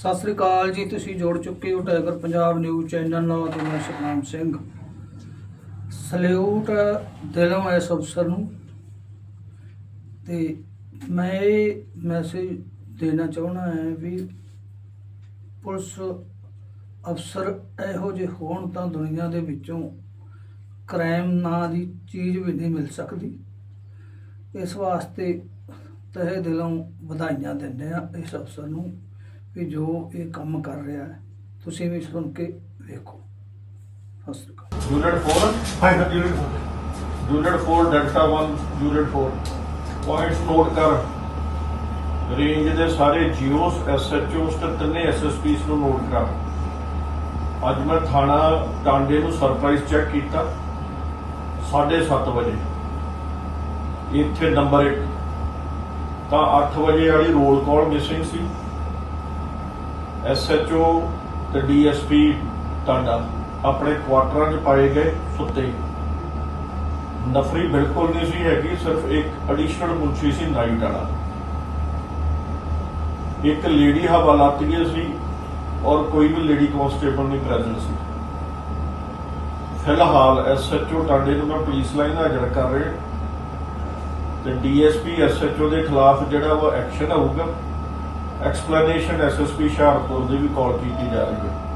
ਸਤਿ ਸ੍ਰੀ ਅਕਾਲ ਜੀ, ਤੁਸੀਂ ਜੁੜ ਚੁੱਕੇ ਹੋ ਟਾਈਗਰ ਪੰਜਾਬ ਨਿਊਜ਼ ਚੈਨਲ ਨਾਲ, ਤੇ ਮੈਂ ਸੁਖਨਾਮ ਸਿੰਘ। ਸਲੂਟ ਦਿਲੋਂ ਇਸ ਅਫਸਰ ਨੂੰ, ਤੇ ਮੈਂ ਇਹ ਮੈਸੇਜ ਦੇਣਾ ਚਾਹੁੰਦਾ ਹਾਂ ਵੀ ਪੁਲਿਸ ਅਫਸਰ ਇਹੋ ਜਿਹੇ ਹੋਣ ਤਾਂ ਦੁਨੀਆ ਦੇ ਵਿੱਚੋਂ ਕ੍ਰਾਈਮ ਨਾਂ ਦੀ ਚੀਜ਼ ਵੀ ਨਹੀਂ ਮਿਲ ਸਕਦੀ। ਇਸ ਵਾਸਤੇ ਤਹਿ ਦਿਲੋਂ ਵਧਾਈਆਂ ਦਿੰਦੇ ਆ ਇਸ ਅਫਸਰ ਨੂੰ। ਵੀ ਜੋ ਇਹ ਕੰਮ ਕਰ ਰਿਹਾ ਹੈ ਤੁਸੀਂ ਵੀ ਸੁਣ ਕੇ ਵੇਖੋ। ਸਤਿ ਸ਼੍ਰੀ ਅਕਾਲ। ਯੂਨਿਟ 4 ਹਾਂ sir unit unit 4 delta 1 unit 4 points note ਕਰ। ਰੇਂਜ ਦੇ ਸਾਰੇ ਜੀਓਸ ਐਸਐਚਓਸ ਤੇ ਤਿੰਨੇ ਐਸਐਸਪੀਸ ਨੂੰ ਨੋਟ ਕਰ। ਅੱਜ ਮੈਂ ਥਾਣਾ ਟਾਂਡੇ ਨੂੰ ਸਰਪ੍ਰਾਈਜ਼ ਚੈੱਕ ਕੀਤਾ। 7:30 ਵਜੇ। ਇੱਥੇ ਨੰਬਰ 1 ਤਾਂ 8 ਵਜੇ ਵਾਲੀ ਰੋਲ ਕਾਲ ਮਿਸਿੰਗ ਸੀ। ਐਸਐਚਓ ਤੇ ਡੀਐਸਪੀ ਟਾਂਡਾ ਆਪਣੇ ਕੁਆਟਰਾਂ 'ਚ ਪਾਏ ਗਏ ਸੁੱਤੇ। ਨਫਰੀ ਬਿਲਕੁਲ ਨਹੀਂ ਸੀ ਹੈਗੀ, ਸਿਰਫ ਇੱਕ ਐਡੀਸ਼ਨਲ ਮੁੰਸ਼ੀ ਸੀ ਨਾਈਟ ਵਾਲਾ। ਇੱਕ ਲੇਡੀ ਹਵਾਲਾਤੀਏ ਸੀ ਔਰ ਕੋਈ ਵੀ ਲੇਡੀ ਕਾਂਸਟੇਬਲ ਨਹੀਂ ਪ੍ਰੈਜ਼ੈਂਟ ਸੀ। ਫਿਲਹਾਲ ਐਸਐਚਓ ਟਾਂਡੇ ਨੂੰ ਮੈਂ ਪੁਲਿਸ ਲਾਈਨ ਹਾਜ਼ਰ ਕਰ ਰਿਹਾ। ਤੇ ਡੀਐਸਪੀ ਐਸਐਚਓ ਦੇ ਖਿਲਾਫ ਜਿਹੜਾ ਉਹ ਐਕਸ਼ਨ ਹੋਊਗਾ ਐਕਸਪਲੇਨੇਸ਼ਨ ਐਸਐਸਪੀ ਹੁਸ਼ਿਆਰਪੁਰ ਦੀ ਵੀ ਕਾਲ ਕੀਤੀ ਜਾ ਰਹੀ ਹੈ।